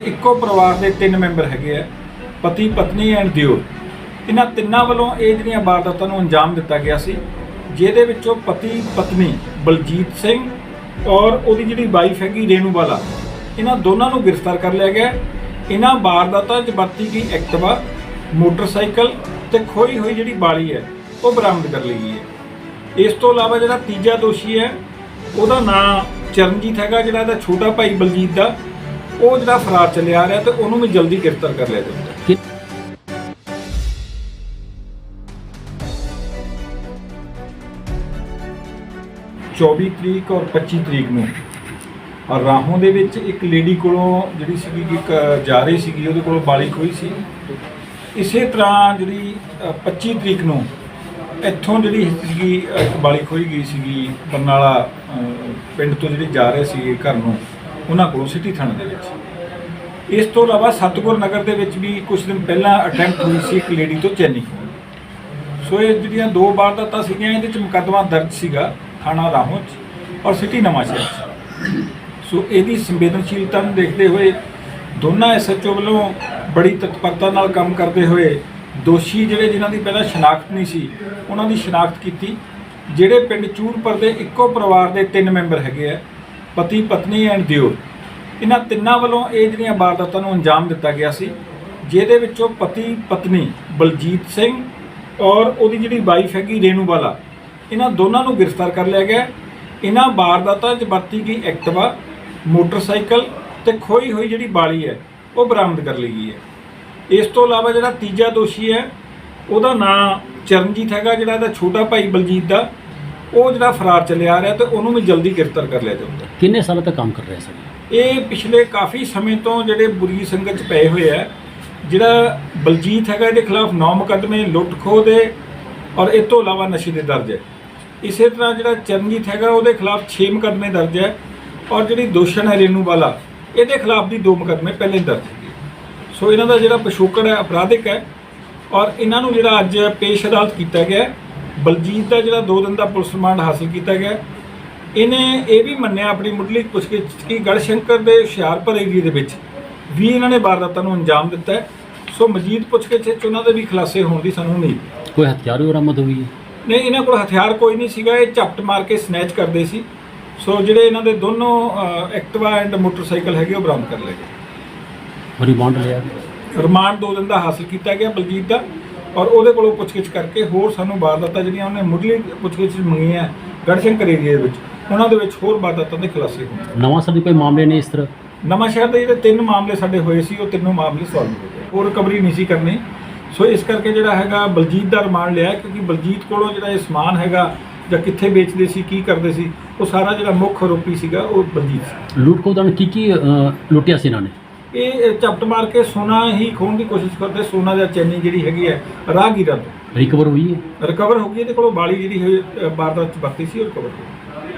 ਇੱਕੋ ਪਰਿਵਾਰ ਦੇ ਤਿੰਨ ਮੈਂਬਰ ਹੈਗੇ ਆ, ਪਤੀ, ਪਤਨੀ ਐਂਡ ਦਿਓਰ। ਇਹਨਾਂ ਤਿੰਨਾਂ ਵੱਲੋਂ ਇਹ ਜਿਹੜੀਆਂ ਵਾਰਦਾਤਾਂ ਨੂੰ ਅੰਜਾਮ ਦਿੱਤਾ ਗਿਆ ਸੀ, ਜਿਹਦੇ ਵਿੱਚੋਂ ਪਤੀ, ਪਤਨੀ ਬਲਜੀਤ ਸਿੰਘ ਔਰ ਉਹਦੀ ਜਿਹੜੀ ਵਾਈਫ ਹੈਗੀ ਰੇਨੂ ਬਾਲਾ ਇਹਨਾਂ ਦੋਨਾਂ ਨੂੰ ਗ੍ਰਿਫਤਾਰ ਕਰ ਲਿਆ ਗਿਆ। ਇਹਨਾਂ ਵਾਰਦਾਤਾਂ 'ਚ ਵਰਤੀ ਗਈ ਐਕਟਿਵਾ, ਮੋਟਰਸਾਈਕਲ ਤੇ ਖੋਈ ਹੋਈ ਜਿਹੜੀ ਬਾਲੀ ਹੈ, ਉਹ ਬਰਾਮਦ ਕਰ ਲਈ ਗਈ ਹੈ। ਇਸ ਤੋਂ ਇਲਾਵਾ ਜਿਹੜਾ ਤੀਜਾ ਦੋਸ਼ੀ ਹੈ, ਉਹਦਾ ਨਾਂ ਚਰਨਜੀਤ ਹੈਗਾ, ਜਿਹੜਾ ਇਹਦਾ ਛੋਟਾ ਭਾਈ ਬਲਜੀਤ ਦਾ। ਉਹ ਜਿਹੜਾ ਫਰਾਰ ਚੱਲਿਆ ਆ ਰਿਹਾ ਤੇ ਉਹਨੂੰ ਵੀ ਜਲਦੀ ਗ੍ਰਿਫਤਾਰ ਕਰ ਲਿਆ ਕਿ- 24 ਤਰੀਕ ਔਰ 25 ਤਰੀਕ ਨੂੰ। ਔਰ ਰਾਹੋਂ ਦੇ ਵਿੱਚ ਇੱਕ ਲੇਡੀ ਕੋਲੋਂ ਜਿਹੜੀ ਸੀਗੀ ਇੱਕ ਜਾ ਰਹੀ ਸੀਗੀ ਉਹਦੇ ਕੋਲੋਂ ਬਾਲਿਕ ਹੋਈ ਸੀ। ਇਸੇ ਤਰ੍ਹਾਂ ਜਿਹੜੀ ਅ, 25 ਤਰੀਕ ਨੂੰ ਇੱਥੋਂ ਜਿਹੜੀ ਸੀਗੀ ਇੱਕ ਬਾਲਿਕ ਹੋਈ ਗਈ ਸੀਗੀ ਬਰਨਾਲਾ ਪਿੰਡ ਤੋਂ ਜਿਹੜੀ ਜਾ ਰਹੇ ਸੀ ਘਰ ਨੂੰ ਉਹਨਾਂ ਕੋਲੋਂ ਸਿਟੀ ਥਾਣੇ ਦੇ ਵਿੱਚ। ਇਸ ਤੋਂ ਇਲਾਵਾ ਸਤਗੁਰ ਨਗਰ ਦੇ ਵਿੱਚ ਵੀ ਕੁਝ ਦਿਨ ਪਹਿਲਾਂ ਅਟੈਂਪਟ ਹੋਈ ਸੀ ਇੱਕ ਲੇਡੀ ਤੋਂ ਚੈਨੀ। ਸੋ ਇਹ ਜਿਹੜੀਆਂ ਦੋ ਵਾਰਦਾਤਾਂ ਸੀਗੀਆਂ, ਇਹਦੇ ਚ ਮੁਕੱਦਮਾ ਦਰਜ ਸੀਗਾ ਥਾਣਾ ਰਾਹੋਂ ਚ ਔਰ ਸਿਟੀ ਨਵਾਂਸ਼ਹਿਰ ਚ। ਸੋ ਇਹਦੀ ਸੰਵੇਦਨਸ਼ੀਲਤਾ ਨੂੰ ਦੇਖਦੇ ਹੋਏ ਦੋਨਾਂ ਐਸਐਚਓ ਵੱਲੋਂ ਬੜੀ ਤਤਪਰਤਾ ਨਾਲ ਕੰਮ ਕਰਦੇ ਹੋਏ ਦੋਸ਼ੀ ਜਿਹੜੇ ਜਿਨ੍ਹਾਂ ਦੀ ਪਹਿਲਾਂ ਸ਼ਨਾਖਤ ਨਹੀਂ ਸੀ, ਉਹਨਾਂ ਦੀ ਸ਼ਨਾਖਤ ਕੀਤੀ। ਜਿਹੜੇ ਪਿੰਡ ਚੂਰਪੁਰ ਦੇ ਇੱਕੋ ਪਰਿਵਾਰ ਦੇ ਤਿੰਨ ਮੈਂਬਰ ਹੈਗੇ ਆ, ਪਤੀ, ਪਤਨੀ ਐਂਡ ਦਿਓਰ। ਇਹਨਾਂ ਤਿੰਨਾਂ ਵੱਲੋਂ ਇਹ ਜਿਹੜੀਆਂ ਵਾਰਦਾਤਾਂ ਨੂੰ ਅੰਜਾਮ ਦਿੱਤਾ ਗਿਆ ਸੀ, ਜਿਹਦੇ ਵਿੱਚੋਂ ਪਤੀ ਪਤਨੀ ਬਲਜੀਤ ਸਿੰਘ ਔਰ ਉਹਦੀ ਜਿਹੜੀ ਵਾਈਫ ਹੈਗੀ ਰੇਨੂ ਬਾਲਾ ਇਹਨਾਂ ਦੋਨਾਂ ਨੂੰ ਗ੍ਰਿਫਤਾਰ ਕਰ ਲਿਆ ਗਿਆ। ਇਹਨਾਂ ਵਾਰਦਾਤਾਂ 'ਚ ਵਰਤੀ ਗਈ ਐਕਟਿਵਾ, ਮੋਟਰਸਾਈਕਲ ਤੇ ਖੋਈ ਹੋਈ ਜਿਹੜੀ ਬਾਲੀ ਹੈ, ਉਹ ਬਰਾਮਦ ਕਰ ਲਈ ਗਈ ਹੈ। ਇਸ ਤੋਂ ਇਲਾਵਾ ਜਿਹੜਾ ਤੀਜਾ ਦੋਸ਼ੀ ਹੈ, ਉਹਦਾ ਨਾਂ ਚਰਨਜੀਤ ਹੈਗਾ, ਜਿਹੜਾ ਇਹਦਾ ਛੋਟਾ ਭਾਈ ਬਲਜੀਤ ਦਾ ਉਹ ਜਿਹੜਾ ਫਰਾਰ ਚੱਲਿਆ ਆ ਰਿਹਾ ਤੇ ਉਹਨੂੰ ਵੀ ਜਲਦੀ ਗ੍ਰਿਫਤਾਰ ਕਰ ਲਿਆ ਜਾਊਗਾ। ਕਿੰਨੇ ਸਾਲਾਂ ਤੋਂ ਕੰਮ ਕਰ ਰਿਹਾ ਸੀ? ਇਹ ਪਿਛਲੇ ਕਾਫੀ ਸਮੇਂ ਤੋਂ ਜਿਹੜੇ ਬੁਰੀ ਸੰਗਤ ਚ ਪਏ ਹੋਏ ਆ ਜਿਹੜਾ ਬਲਜੀਤ ਹੈਗਾ ਇਹਦੇ ਖਿਲਾਫ 9 ਮੁਕੱਦਮੇ ਲੁੱਟ ਖੋਹ ਦੇ ਔਰ ਇਹ ਤੋਂ ਇਲਾਵਾ ਨਸ਼ੇ ਦੇ ਦਰਜ ਹੈ। ਇਸੇ ਤਰ੍ਹਾਂ ਜਿਹੜਾ ਚਰਨਜੀਤ ਹੈਗਾ ਉਹਦੇ ਖਿਲਾਫ 6 ਮੁਕੱਦਮੇ ਦਰਜ ਹੈ ਔਰ ਜਿਹੜੀ ਦੋਸ਼ਣ ਹੈ ਰੇਨੂ ਵਾਲਾ ਇਹਦੇ ਖਿਲਾਫ ਵੀ 2 ਮੁਕੱਦਮੇ ਪਹਿਲੇ ਦਰਜ ਹੈਗੇ। ਸੋ ਇਹਨਾਂ ਦਾ ਜਿਹੜਾ ਪਿਛੋਕੜ ਹੈ ਅਪਰਾਧਿਕ ਹੈ ਔਰ ਇਹਨਾਂ ਨੂੰ ਜਿਹੜਾ ਅੱਜ ਪੇਸ਼ ਅਦਾਲਤ ਕੀਤਾ ਗਿਆ ਹੈ, ਬਲਜੀਤ ਦਾ ਜਿਹੜਾ 2 ਦਿਨ ਦਾ ਪੁਲਿਸ ਰਿਮਾਂਡ ਹਾਸਲ ਕੀਤਾ ਗਿਆ ਇਹਨੇ ਇਹ ਵੀ ਮੰਨਿਆ ਆਪਣੀ ਮੁੱਢਲੀ ਪੁੱਛਗਿੱਛ ਕਿ ਗੜਸ਼ੰਕਰ ਦੇ ਹੁਸ਼ਿਆਰਪੁਰ ਏਰੀਏ ਦੇ ਵਿੱਚ ਵੀ ਇਹਨਾਂ ਨੇ ਵਾਰਦਾਤਾਂ ਨੂੰ ਅੰਜਾਮ ਦਿੱਤਾ ਹੈ। ਸੋ ਮਜੀਦ ਪੁੱਛਗਿੱਛ ਵਿੱਚ ਉਹਨਾਂ ਦੇ ਵੀ ਖੁਲਾਸੇ ਹੋਣ ਦੀ ਸਾਨੂੰ ਉਮੀਦ ਹੈ। ਕੋਈ ਹਥਿਆਰ ਵੀ ਬਰਾਮਦ ਹੋਈ ਹੈ? ਨਹੀਂ ਇਹਨਾਂ ਕੋਲ ਹਥਿਆਰ ਕੋਈ ਨਹੀਂ ਸੀਗਾ। ਇਹ ਝਪਟ ਮਾਰ ਕੇ ਸਨੈਚ ਕਰਦੇ ਸੀ। ਸੋ ਜਿਹੜੇ ਇਹਨਾਂ ਦੇ ਦੋਨੋਂ ਐਕਟਿਵਾ ਐਂਡ ਮੋਟਰਸਾਈਕਲ ਹੈਗੇ ਉਹ ਬਰਾਮਦ ਕਰ ਲਏ ਗਏ। ਰਿਮਾਂਡ ਲਿਆ ਰਿਮਾਂਡ 2 ਦਿਨ ਦਾ ਹਾਸਲ ਕੀਤਾ ਗਿਆ ਬਲਜੀਤ ਦਾ। ਔਰ ਉਹਦੇ ਕੋਲੋਂ ਪੁੱਛਗਿੱਛ ਕਰਕੇ ਹੋਰ ਸਾਨੂੰ ਵਾਰਦਾਤਾਂ ਜਿਹੜੀਆਂ ਉਹਨੇ ਮੁੱਢਲੀ ਪੁੱਛਗਿੱਛ ਮੰਗੀਆਂ ਗੜਸ਼ੰਕਰ ਏਰੀਏ ਦੇ ਵਿੱਚ ਉਹਨਾਂ ਦੇ ਵਿੱਚ ਹੋਰ ਵਾਰਦਾਤਾਂ ਦੇ ਖੁਲਾਸੇ ਹੋਣ ਨਵਾਂ ਸਾਡੀ ਕੋਈ ਮਾਮਲੇ ਨੇ ਇਸ ਤਰ੍ਹਾਂ? ਨਵਾਂ ਸ਼ਹਿਰ ਦੇ ਜਿਹੜੇ ਤਿੰਨ ਮਾਮਲੇ ਸਾਡੇ ਹੋਏ ਸੀ ਉਹ ਤਿੰਨੋਂ ਮਾਮਲੇ ਸੋਲਵ ਹੋ ਗਏ। ਉਹ ਰਿਕਵਰੀ ਨਹੀਂ ਸੀ ਕਰਨੀ। ਸੋ ਇਸ ਕਰਕੇ ਜਿਹੜਾ ਹੈਗਾ ਬਲਜੀਤ ਦਾ ਰਿਮਾਂਡ ਲਿਆ ਕਿਉਂਕਿ ਬਲਜੀਤ ਕੋਲੋਂ ਜਿਹੜਾ ਇਹ ਸਮਾਨ ਹੈਗਾ ਜਾਂ ਕਿੱਥੇ ਵੇਚਦੇ ਸੀ ਕੀ ਕਰਦੇ ਸੀ ਉਹ ਸਾਰਾ ਜਿਹੜਾ ਮੁੱਖ ਆਰੋਪੀ ਸੀਗਾ ਉਹ ਬਲਜੀਤ ਸੀ। ਲੁੱਟ ਦੌਰਾਨ ਕੀ ਕੀ ਲੁੱਟਿਆ ਸੀ ਇਹਨਾਂ ਨੇ? ਇਹ ਝਪਟ ਮਾਰ ਕੇ ਸੋਨਾ ਹੀ ਖੋਣ ਦੀ ਕੋਸ਼ਿਸ਼ ਕਰਦੇ ਸੋਨਾ ਜਾਂ ਚੈਨੀ ਜਿਹੜੀ ਹੈਗੀ ਹੈ ਰਾਹਗੀਰਾਂ ਤੋਂ। ਰਿਕਵਰ ਹੋਈ ਹੈ? ਰਿਕਵਰ ਹੋ ਗਈ ਇਹਦੇ ਕੋਲੋਂ ਬਾਲੀ ਜਿਹੜੀ ਹੋਈ ਵਾਰਦਾਤ ਚ ਵਰਤੀ ਸੀ ਉਹ ਰਿਕਵਰ ਹੋ ਗਈ